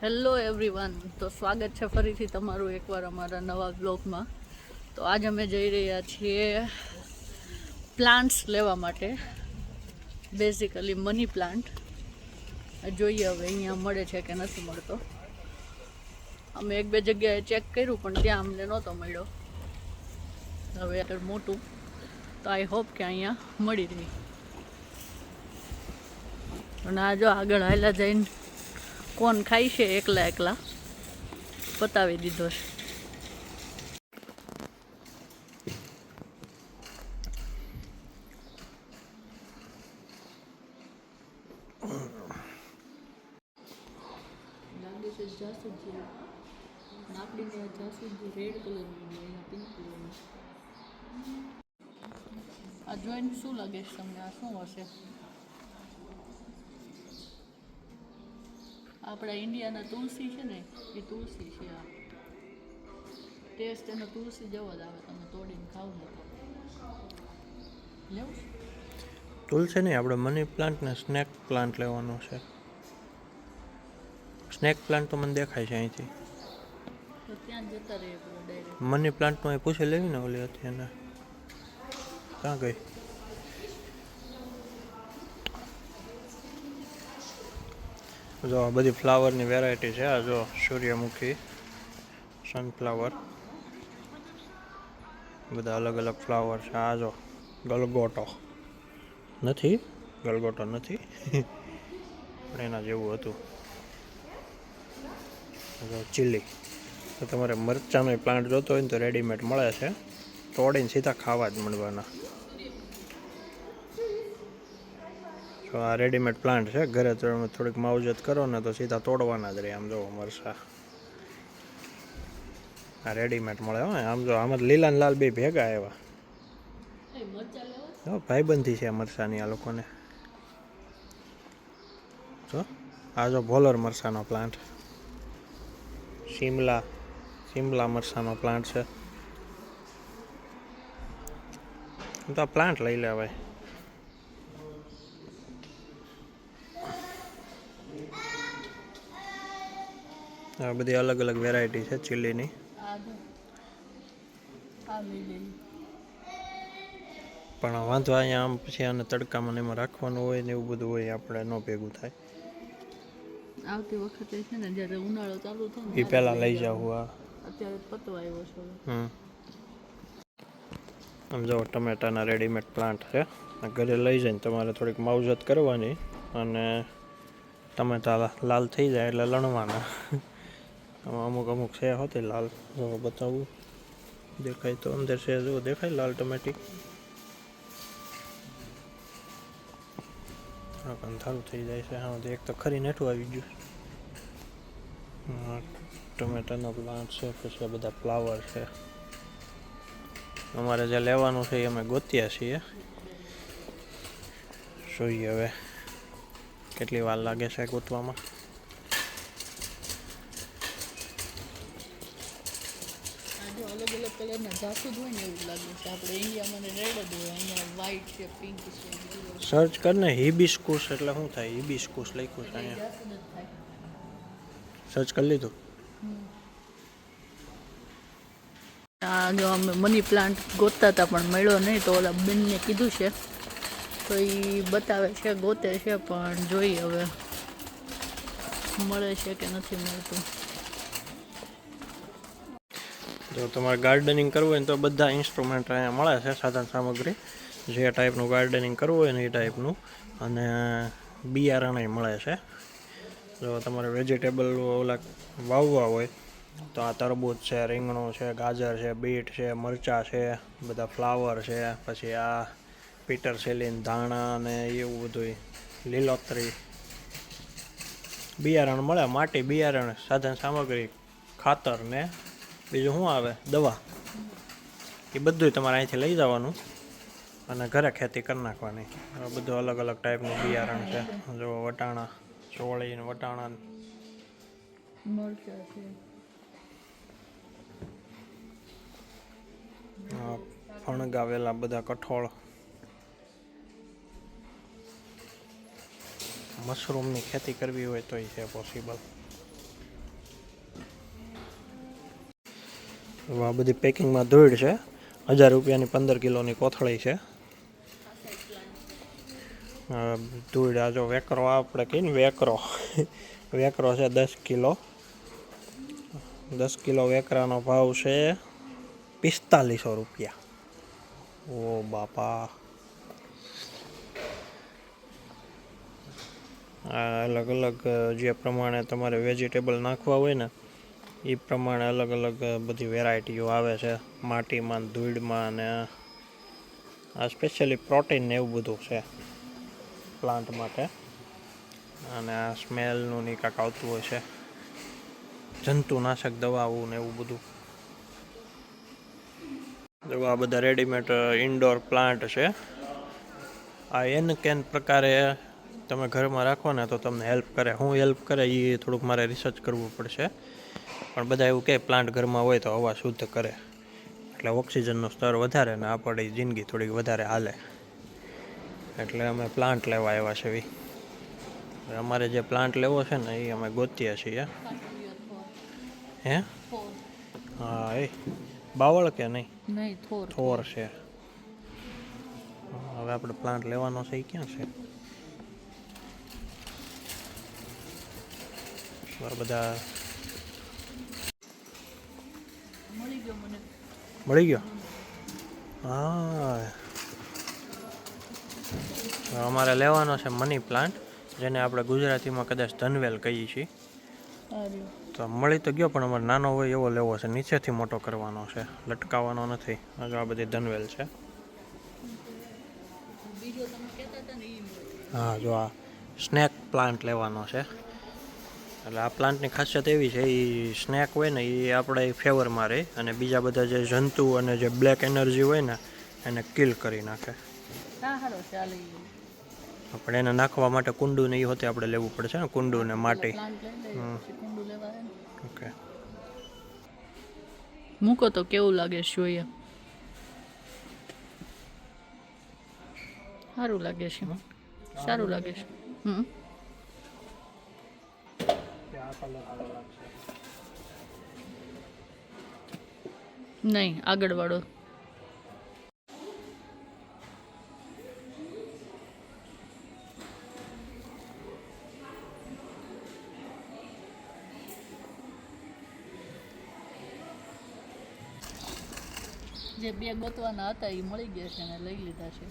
Hello everyone તો સ્વાગત છે ફરીથી તમારું એકવાર અમારા નવા બ્લોગમાં તો આજ અમે જઈ રહ્યા છીએ પ્લાન્ટ્સ લેવા માટે. બેઝિકલી મની પ્લાન્ટ જોઈએ હવે અહીંયા મળે છે કે નથી મળતો. અમે એક બે જગ્યાએ ચેક કર્યું, પણ ત્યાં અમને નહોતો મળ્યો. હવે આગળ મોટું. તો આઈ હોપ કે અહીંયા મળી રહી. અને આ જો આગળ હાલ્યા જઈને કોણ ખાય છે એકલા એકલા? બતાવી દીધો છે. રેડ કલરનું આ જોઈને શું લાગે છે તમને? આ શું હશે? આપણા ઇન્ડિયાના તુલસી છે ને એ તુલસી છે આ. ટેસ્ટ એનો તુલસી જેવો જ આવે તમે તોડીને ખાવ ને લેવું? તુલસી નહીં આપણે મની પ્લાન્ટ ને સ્નેક પ્લાન્ટ લેવાનો છે. સ્નેક પ્લાન્ટ તો મને દેખાય છે અહીંથી. મની પ્લાન્ટનું અહીં પૂછી લેવી ને ઓલી હતી એને ક્યાં ગઈ? જો આ બધી ફ્લાવરની વેરાયટી છે. આ જો સૂર્યમુખી સનફ્લાવર બધા અલગ અલગ ફ્લાવર છે. આ જો ગલગોટો. નથી? ગલગોટો નથી? પણ એના જેવું હતું. ચીલી તો તમારે મરચાંનો પ્લાન્ટ જોતો હોય ને તો રેડીમેડ મળે છે. તોડીને સીધા ખાવા જ મળવાના. તો આ રેડીમેડ પ્લાન્ટ છે, ઘરે તમે થોડીક માવજત કરો ને તો સીધા તોડવાના જ રહે, આમ જો મરસા આ રેડીમેડ મળે, હો, આમ જો, આમાં જ લીલા લાલ બે ભેગા લેવા હો, ભાઈબંધી છે મરસાની આ લોકોને. જો, આ જો ભોલર મરસાનો પ્લાન્ટ શિમલા શિમલા મરસાનો પ્લાન્ટ છે. તો આ પ્લાન્ટ લઈ લેવાય. આ બધી અલગ અલગ વેરાયટી છે ચીલીની. પણ વાંધો અહીંયા આમ પછી આને તડકામાં એમાં રાખવાનું હોય ને એવું બધું હોય આપણે ન ભેગું થાય. આવતી વખતે છે ને જ્યારે ઉનાળો ચાલુ થાય ને એ પહેલાં લઈ જાવ આ અત્યારે પતવા આવ્યો છે હમ. આમ જો ટમેટાના રેડીમેડ પ્લાન્ટ છે. આ ઘરે લઈ જઈને તમારે થોડીક માવજત કરવાની અને ટમેટા લાલ થઈ જાય એટલે લણવાના. આમાં અમુક અમુક છે હોતી લાલ. જો બતાવું. દેખાય તો અંદર છે, જો દેખાય લાલ ટમેટી. હા અંધારું થઈ જાય છે. હા એક તો ખરી નેઠું આવી ગયું. ટમેટાનો પ્લાન્ટ છે, પછી આ બધા ફ્લાવર છે. અમારે જે લેવાનું છે એ અમે ગોત્યા છીએ. જોઈએ હવે કેટલી વાર લાગે છે ગોતવામાં. જો અલગ અલગ કલરના જાસૂદ હોય ને એવું લાગે છે. આપણે ઇન્ડિયામાં ને રેડ જ હોય અહીંયા વ્હાઈટ છે પિંક છે. સર્ચ કરને હિબિસ્કુસ એટલે શું થાય? હિબિસ્કુસ લખ્યું છે અહીંયા. સર્ચ કરી લીધું? આ જો અમે મની પ્લાન્ટ ગોતતા હતા પણ મળ્યો નહીં તો ઓલા બેનને કીધું છે. તો એ બતાવે છે ગોતે છે પણ જોઈએ હવે. મળે છે કે નથી મળતું. જો તમારે ગાર્ડનિંગ કરવું હોય ને તો બધા ઇન્સ્ટ્રુમેન્ટ અહીંયા મળે છે સાધન સામગ્રી. જે ટાઈપનું ગાર્ડનિંગ કરવું હોય ને એ ટાઈપનું અને બિયારણય મળે છે. જો તમારે વેજીટેબલ ઓલા વાવવા હોય, તો આ તરબૂચ છે, રીંગણું છે, ગાજર છે, બીટ છે, મરચાં છે, બધા ફ્લાવર છે. પછી આ પીટર સેલીન ધાણા અને એવું બધું લીલોતરી. બિયારણ મળે, માટી બિયારણ, સાધન સામગ્રી, ખાતર ને બીજું શું આવે? દવા. એ બધું તમારે અહીંથી લઈ જવાનું. અને ઘરે ખેતી કરી નાખવાની. બધું અલગ અલગ ટાઈપનું બિયારણ છે. જો વટાણા ચોળી વટાણા ફણગાવેલા બધા કઠોળ. મશરૂમની ખેતી કરવી હોય તો છે પોસિબલ આ બધી પેકિંગમાં ધૂળ છે. હજાર રૂપિયાની પંદર કિલોની કોથળી છે. ધૂળ આ જો વેકરો આપણે કહીએ ને વેકરો. વેકરો છે દસ કિલો. દસ કિલો વેકરાનો ભાવ છે પિસ્તાલીસો રૂપિયા. ઓ બાપા. અલગ અલગ જે પ્રમાણે તમારે વેજીટેબલ નાખવા હોય ને એ પ્રમાણે અલગ અલગ બધી વેરાયટીઓ આવે છે. માટીમાં ધૂળમાં ને આ સ્પેશિયલી પ્રોટીન ને એવું બધું છે પ્લાન્ટ માટે. અને આ સ્મેલનું ની કાંક આવતું હોય છે. જંતુનાશક દવાઓ ને એવું બધું. જો આ બધા રેડીમેડ ઇન્ડોર પ્લાન્ટ છે. આ એન કેન પ્રકારે તમે ઘરમાં રાખો ને તો તમને હેલ્પ કરે. હું હેલ્પ કરે એ થોડુંક મારે રિસર્ચ કરવું પડશે. પણ બધા એવું કહે પ્લાન્ટ ઘરમાં હોય તો હવા શુદ્ધ કરે. એટલે ઓક્સિજનનું સ્તર વધારે ને આપણી જિંદગી થોડીક વધારે હાલે. એટલે અમે પ્લાન્ટ લેવા આવ્યા છે અમારે જે પ્લાન્ટ લેવો છે ને એ અમે ગોતીએ છીએ. હે? હા એ. બાવળ કે નહીં? થોર. છે. હવે આપણે પ્લાન્ટ લેવાનો છે એ ક્યાં છે? બધા મળી ગયો મને મળી ગયો? હા. અમારે લેવાનો છે મની પ્લાન્ટ જેને આપણે ગુજરાતીમાં કદાચ ધનવેલ કહીએ છીએ. તો મળી તો ગયો પણ અમારે નાનો હોય એવો લેવો છે. નીચેથી મોટો કરવાનો છે. લટકાવવાનો નથી. આ જો આ બધી ધનવેલ છે. હા જો આ સ્નેક પ્લાન્ટ લેવાનો છે. એટલે આ પ્લાન્ટની ખાસિયત એવી છે એ સ્નેક હોય ને એ આપણે ફેવરમાં રહે અને બીજા બધા જે જંતુ અને જે બ્લેક એનર્જી હોય ને એને કિલ કરી નાખે. આપણે એને નાખવા માટે કુંડુ ને એ હોતે આપણે લેવું પડશે ને કુંડુ ને માટી. ઓકે. મૂકો તો કેવું લાગે જોઈએ સારું લાગે છે સારું લાગે છે. હમ. નહીં, આગળ વાળો. જે બે ગોતવાના હતા એ મળી ગયા છે અને લઈ લીધા છે.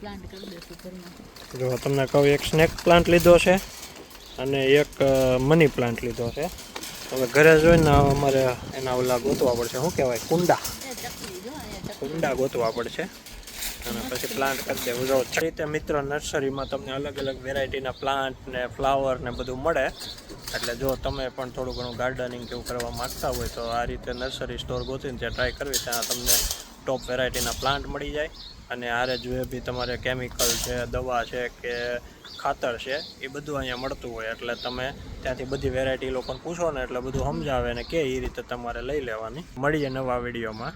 પ્લાન્ટ કરી દેશું ઘરમાં. જો તમને કહું, એક સ્નેક પ્લાન્ટ લીધો છે. અને એક મની પ્લાન્ટ લીધો છે. હવે ઘરે જોઈને અમારે એના ઓલા ગોતવા પડશે. શું કહેવાય? કુંડા. જો કુંડા ગોતવા પડશે. અને પછી પ્લાન્ટ કરી દેવું. જો આ રીતે મિત્ર નર્સરીમાં તમને અલગ અલગ વેરાયટીના પ્લાન્ટ ને ફ્લાવર ને બધું મળે, એટલે જો તમે પણ થોડું ઘણું ગાર્ડનિંગ કેવું કરવા માગતા હોય તો આ રીતે નર્સરી સ્ટોર ગોતીને ત્યાં ટ્રાય કરવી. ત્યાં તમને ટોપ વેરાયટીના પ્લાન્ટ મળી જાય. અને આરે જોઈએ બી તમારે કેમિકલ છે, દવા છે કે ખાતર છે, એ બધું અહીંયા મળતું હોય. એટલે તમે ત્યાંથી બધી વેરાયટી લોકોને પૂછો ને એટલે બધું સમજાવે ને કે એ રીતે તમારે લઈ લેવાની. મળીએ નવા વિડીયોમાં.